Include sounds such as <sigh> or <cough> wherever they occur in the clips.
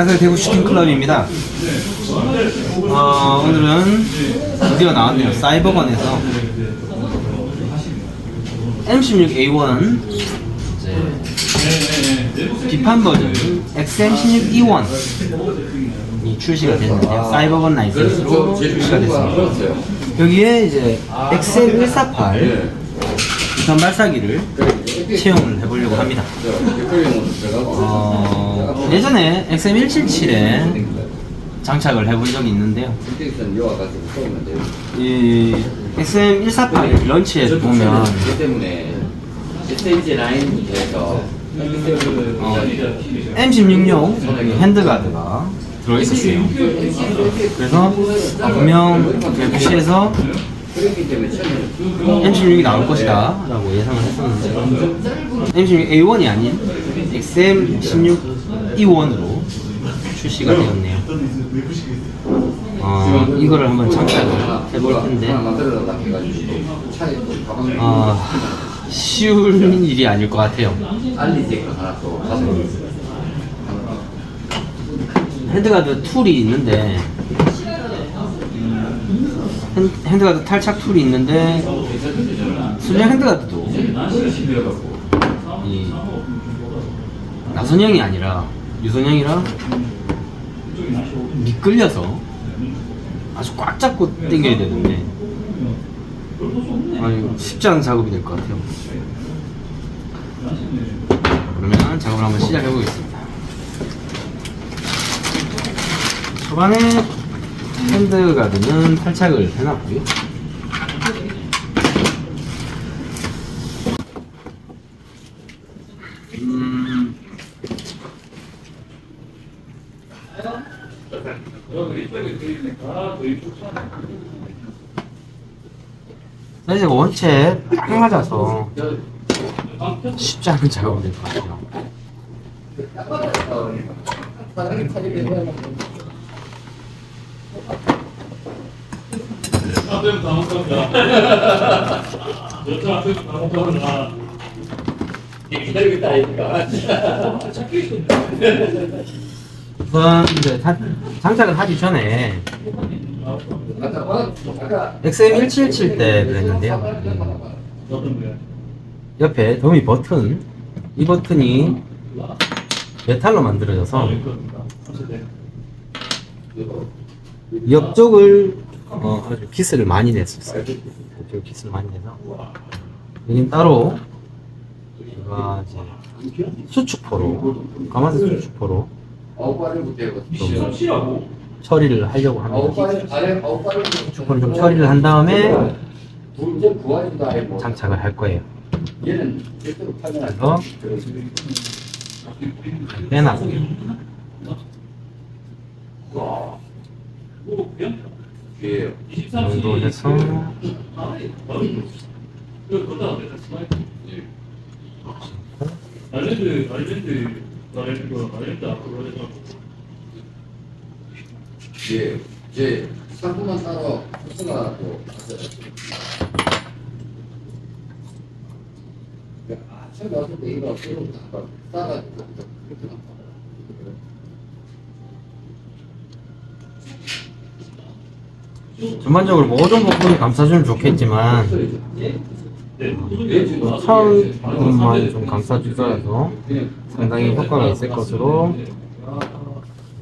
안녕하세요. 대구 슈팅클럽입니다. 어, 오늘은 드디어 나왔네요. 사이버건에서 M16A1 비판 버전 XM16E1 이 출시가 됐는데요. 사이버건 라이센스로 출시가 됐습니다. 여기에 이제 XM148 비판 발사기를 채용을 해보려고 합니다. 어, 예전에 XM177에 장착을 해본 적이 있는데요. 이 XM148 런치에 보면 때문에 SMG 라인이 돼서 어, M16용 핸드가드가 들어있었어요. 그래서 아, 분명 FC에서 처음에 M16이 나올 것이다 라고 예상을 했었는데 M16A1이 아닌 XM16E1으로 출시가 되었네요. 어, 이거를 한번 장착을 해볼 텐데. 가방 아, 쉬운 일이 아닐 것 같아요. 가서 핸드가드 툴이 있는데 핸, 핸드가드 탈착 툴이 있는데 순정 핸드가드도. 이 나선형이 아니라 유선형이라 미끌려서 아주 꽉 잡고 당겨야 되는데 아니 쉽지 않은 작업이 될 것 같아요. 그러면 작업을 한번 시작해 보겠습니다. 초반에 핸드가드는 탈착을 해놨고요. 음, 사실 원체 딱 맞아서 쉽지 않은 작업이 될것 같아요. 기다리고 있다 아닙니까? 우선 이제 타- 장착을 하기 전에 XM177 때 그랬는데요. 옆에 더미 버튼 이 버튼이 메탈로 만들어져서 옆쪽을 어, 아주 기스를 많이 냈었어요. 옆쪽 기스를 많이 내서 여긴 따로 제가 이제 수축포로 가마솥 수축포로 아 처리를 하려고 합니다. 수축포를 좀 처리를 한 다음에 구하지도 아니고 장착을 할 거예요. 그래서 빼놨고요. 뭐 돼. 23시 정도 해서. 아일랜드 아일랜드 아일랜드 아일랜드 앞으로 해서 예, 이제 상품만 따로 코스가 또. 아, 처음에 왔을 때 이거 새로 다 따가지고 그렇게. 전반적으로 모든 부분이 감싸주면 좋겠지만 네. 처음만 좀 감싸주더라도 상당히 효과가 있을 것으로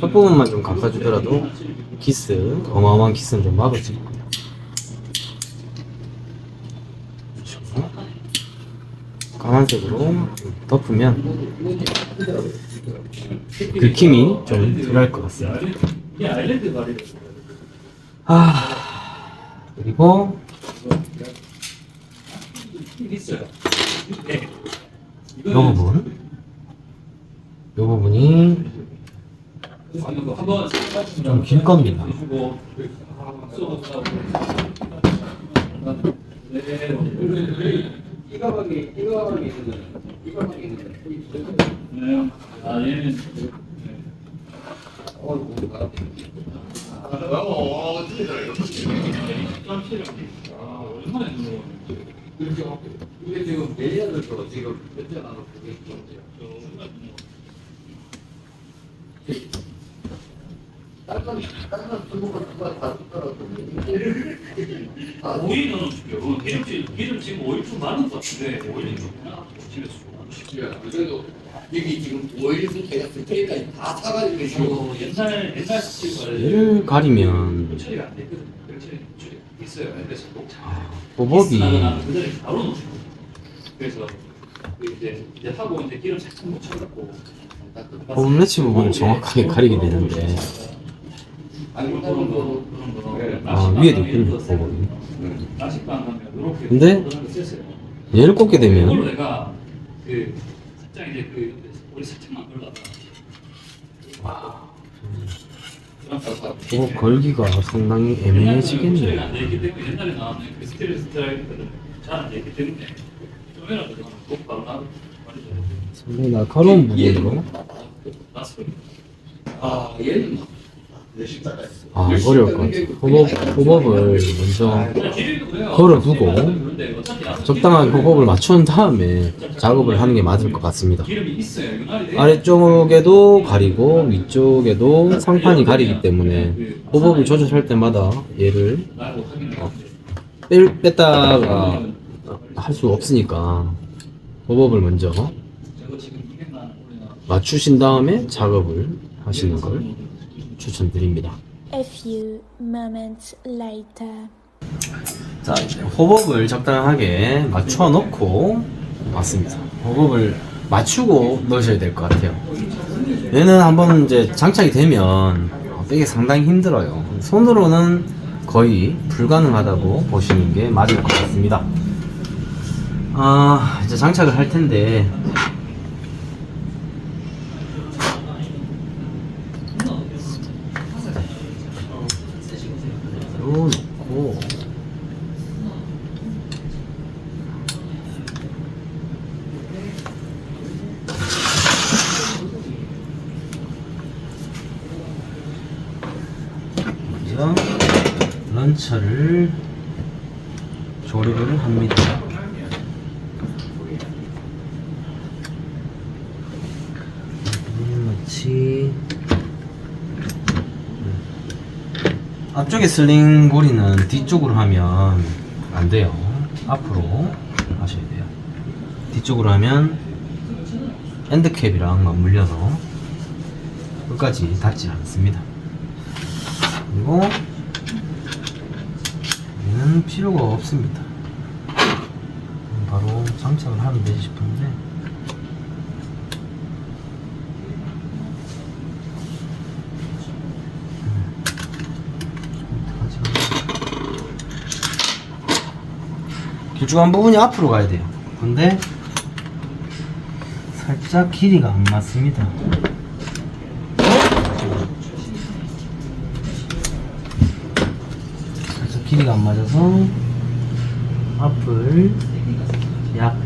첫 부분만 좀 감싸주더라도 기스 어마어마한 기스는 좀 막을 수 있고요. 까만색으로 좀 덮으면 긁힘이 좀 덜할 것 같습니다. 아 그리고. 이 부분 부분이 한번 좀길 겁니다. 이게 지금 매니아들도 지금 몇째 나눠 있 거든요. 다른 다른 중국은 누가 다 줬더라도 오이 넣어줄게요. 기름칠 기름 지금 오일 좀 많은 것 같은데 오일 좀 그냥 집에서 좀. 그래도 여기 지금 오일 제가 스테이까지 다 사가지고 지금 그리고 옛날 옛날 스틸 얘를 가리면 처리가 안 되거든. 처리 있어요. 그래서 꼭 호법이 그대로 바로 넣으시고 그래서 이제 이제 하고 이제 기름 살짝 묻혀갖고 매치 부분을 정확하게 가리게 되는데 거 네. 아, 위에도 가면 이렇게 근데. 얘를 꽂게 되면 그그 살짝만 걸다가 호법 걸기가 상당히 애매해지겠네요 안 상당히 날카로운 부분으로 아 얘는 아 어려울 것 같아요 호법, 호법을 먼저 걸어두고 적당한 호법을 맞춘 다음에 작업을 하는 게 맞을 것 같습니다. 아래쪽에도 가리고 위쪽에도 상판이 가리기 때문에 호법을 조절할 때마다 얘를 뺄, 뺐다가 할 수 없으니까 호법을 먼저 저거 지금 200만 올리나 맞추신 다음에 작업을 하시는 걸 추천드립니다. A few moments later. 자, 이제 호법을 적당하게 맞춰 놓고 왔습니다. 호법을 맞추고 넣으셔야 될 것 같아요. 얘는 한번 이제 장착이 되면 빼기 상당히 힘들어요. 손으로는 거의 불가능하다고 보시는 게 맞을 것 같습니다. 아, 이제 장착을 할 텐데 로 놓고 먼저 런처를 조립을 합니다. 마치 앞쪽에 슬링 고리는 뒤쪽으로 하면 안 돼요. 앞으로 하셔야 돼요. 뒤쪽으로 하면 엔드캡이랑 맞물려서 끝까지 닿지 않습니다. 그리고 얘는 필요가 없습니다. 바로 장착을 하면 되지 싶은데 길쭉한 부분이 앞으로 가야 돼요. 근데 살짝 길이가 안 맞습니다. 살짝 길이가 안 맞아서 앞을 약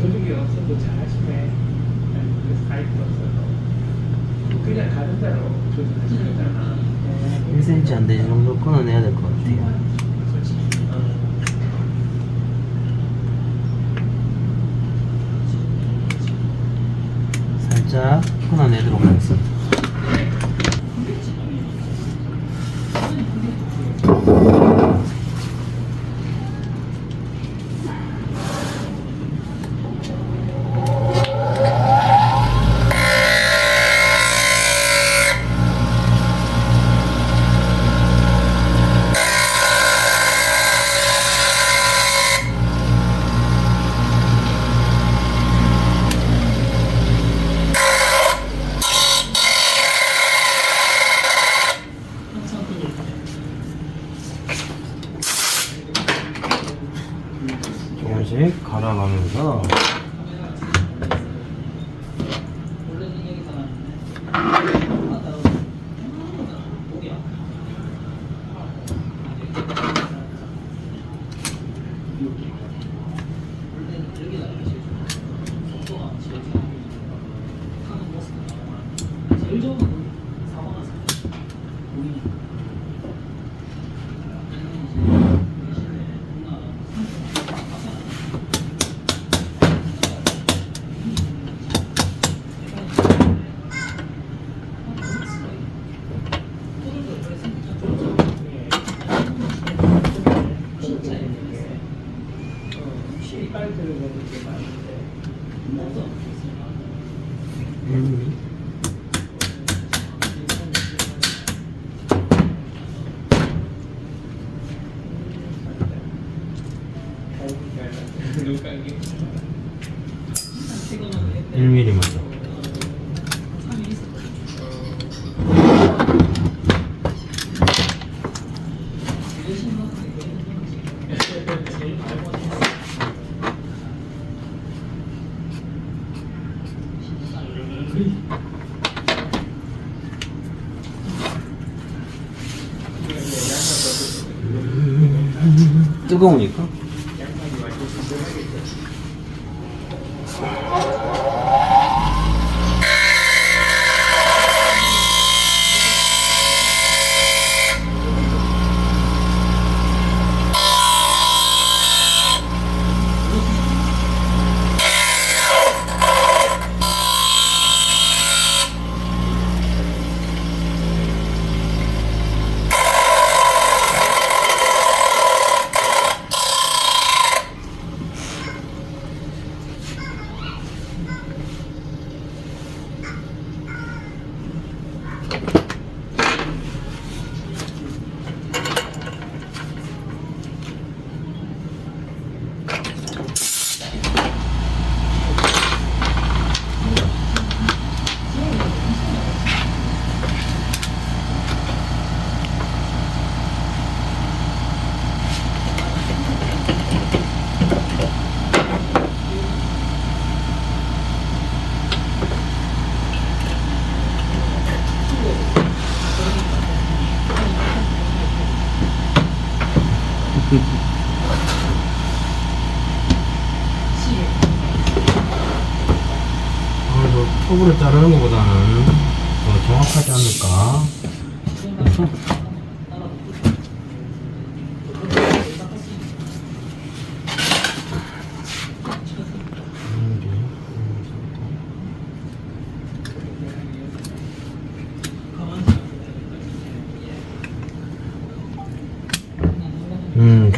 조직이 없어도 잘하시네. 그래서 가입도 없어서. 그냥 가는 대로 조직하시는 거잖아. 1cm 안 되는 정도 끊어내야 될 것 같아요. 살짝 끊어내도록 하겠습니다. 뜨거우니까.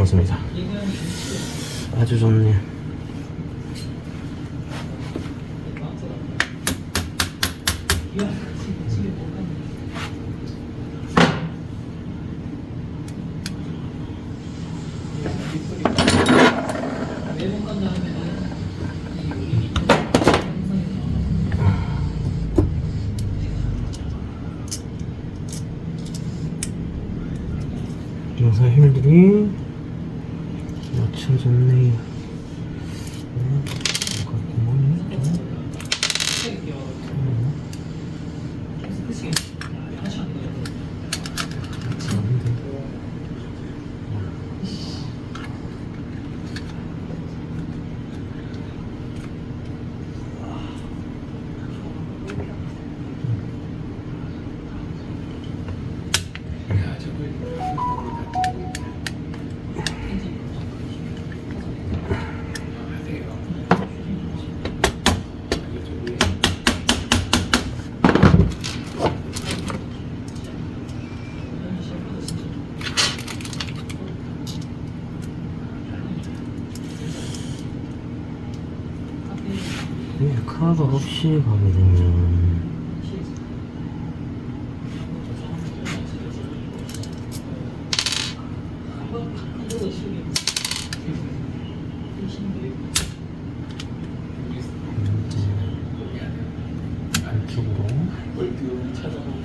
좋습니다. 아주 좋네요. 하나도 없이 가게 되면. 음, 이쪽으로.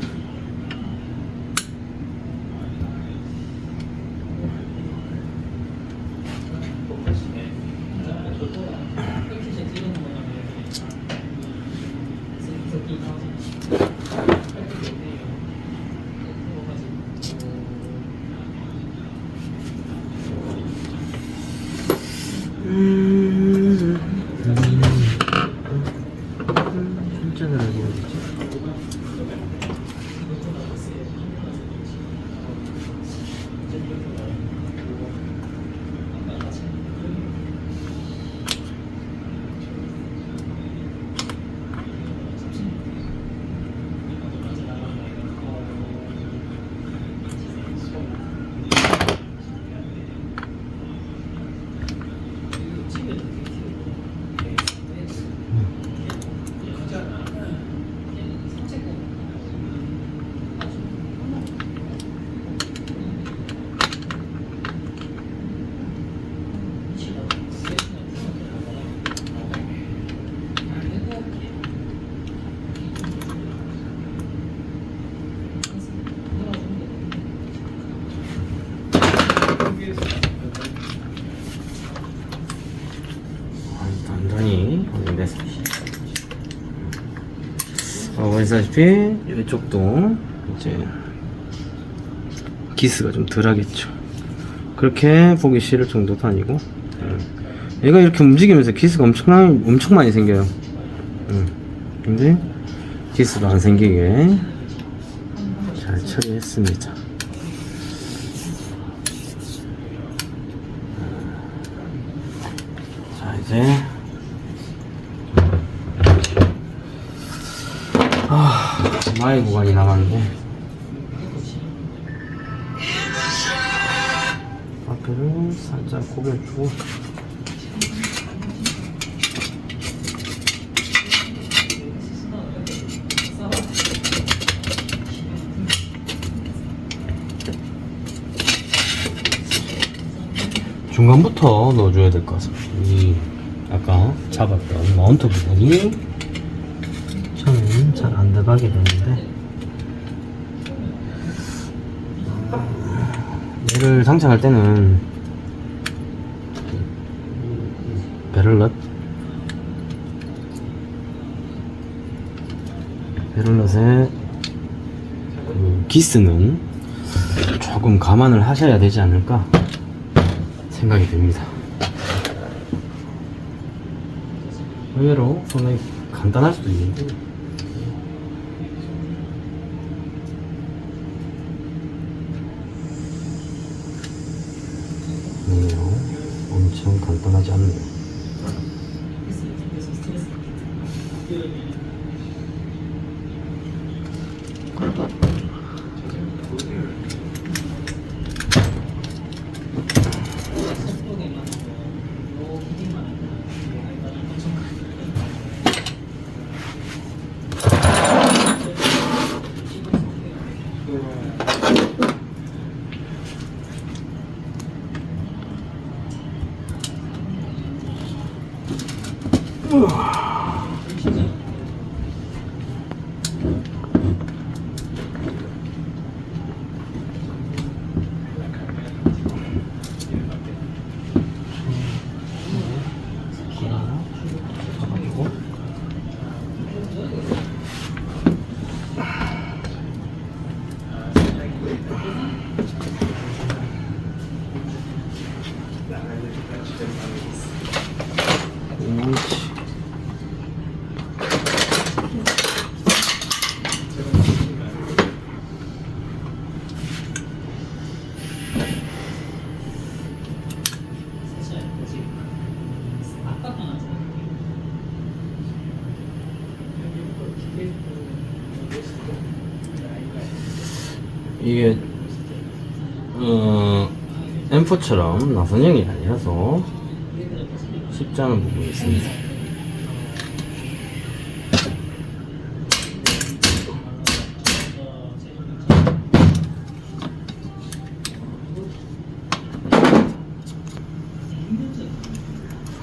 어, 보시다시피 이쪽도 이제 기스가 좀 덜하겠죠. 그렇게 보기 싫을 정도도 아니고 음. 얘가 이렇게 움직이면서 기스가 엄청 엄청 많이 생겨요. 음. 근데 기스도 안 생기게 잘 처리했습니다. 자 이제 아 마의 구간이 남았는데 앞에를 살짝 고개를 주고. 중간부터 넣어줘야 될 것 같습니다. 이 아까 잡았던 마운트 부분이 잘 안 들어가게 되는데 얘를 장착할 때는 베를럿 베를럿의 그 기스는 조금 감안을 하셔야 되지 않을까 생각이 듭니다. 의외로 손에 간단할 수도 있는데 M4처럼 나선형이 아니라서 쉽지 않은 부분이 있습니다.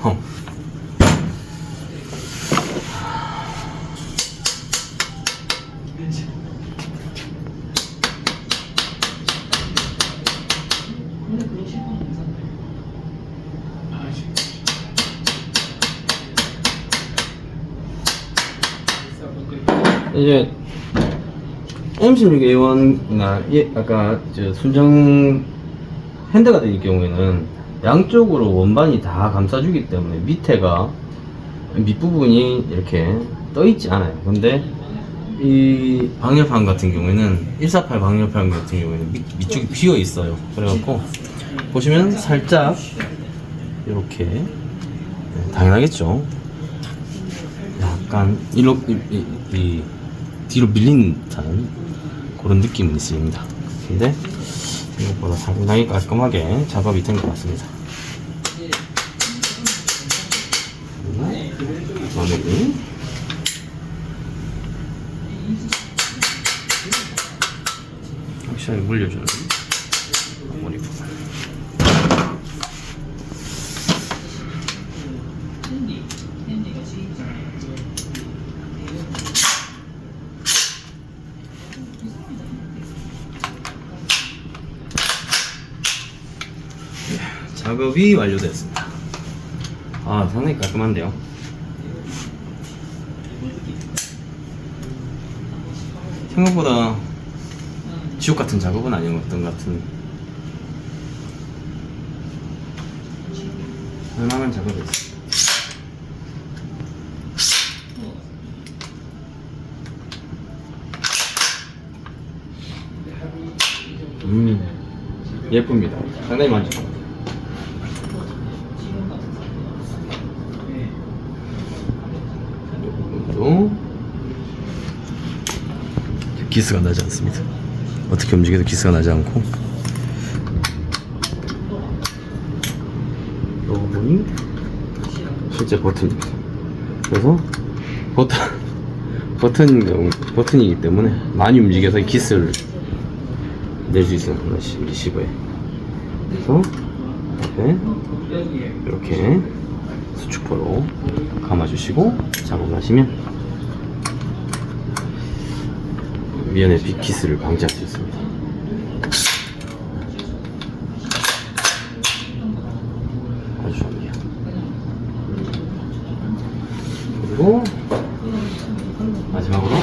어. 이제 M16A1이나 예, 아까 저 순정 핸드가 될 경우에는 양쪽으로 원반이 다 감싸주기 때문에 밑에가 밑부분이 이렇게 떠 있지 않아요. 근데 이 방열판 같은 경우에는 148 방열판 같은 경우에는 밑, 밑쪽이 비어 있어요. 그래갖고 보시면 살짝 이렇게 네, 당연하겠죠. 약간 일로 이, 이, 이 뒤로 밀린 듯한 그런 느낌은 있습니다. 근데 생각보다 상당히 깔끔하게 작업이 된 것 같습니다. 마무리. 확실하게 물려주는 작업이 완료되었습니다. 아, 상당히 깔끔한데요. 생각보다 지옥 같은 작업은 아니었던 것 같은 할만한 작업이었어요. 음, 예쁩니다. 상당히 만족합니다. 또 기스가 나지 않습니다. 어떻게 움직여도 기스가 나지 않고 이 부분이 실제 버튼입니다. 그래서 버튼 <laughs> 버튼 버튼이기 때문에 많이 움직여서 기스를 낼 수 있어요. 리시버에. 그래서 앞에 이렇게 수축포로 감아주시고 작업을 하시면 미연의 빅키스를 방지할 수 있습니다. 아주 좋네요. 그리고 마지막으로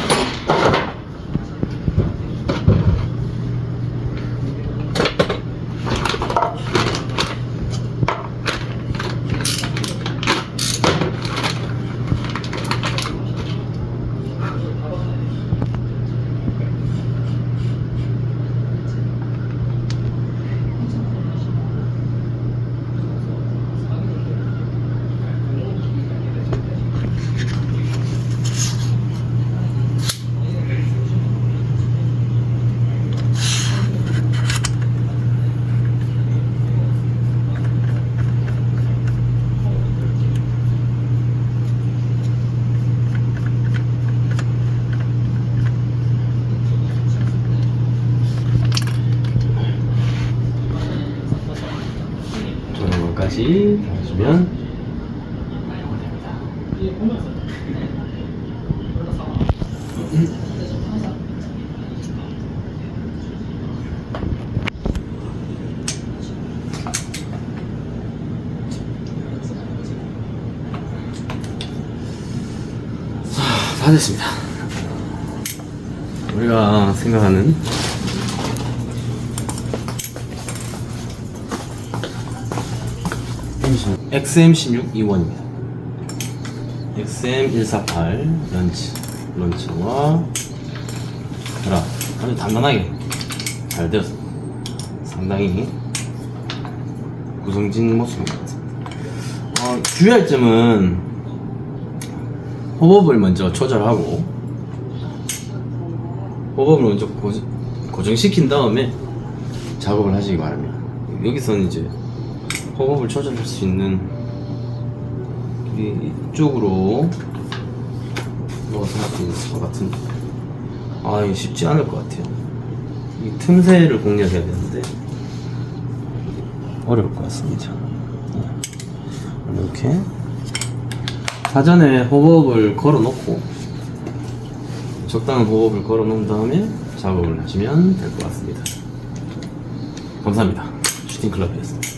달아주면 자, 다 됐습니다. 우리가 생각하는 XM16 E1입니다. XM148 런치 런치와 드라 아주 단단하게 잘 되었습니다. 상당히 구성진 모습인 것 같습니다. 어, 주의할 점은 호법을 먼저 조절하고 호법을 먼저 고, 고정시킨 다음에 작업을 하시기 바랍니다. 여기서는 이제 호흡을 조절할 수 있는 이- 이쪽으로 할수 있을 것 같은데 아 이게 쉽지 않을 것 같아요. 이 틈새를 공략해야 되는데 어려울 것 같습니다. 이렇게 사전에 호흡을 걸어 놓고 적당한 호흡을 걸어 놓은 다음에 작업을 하시면 될 것 같습니다. 감사합니다. 슈팅 클럽이었습니다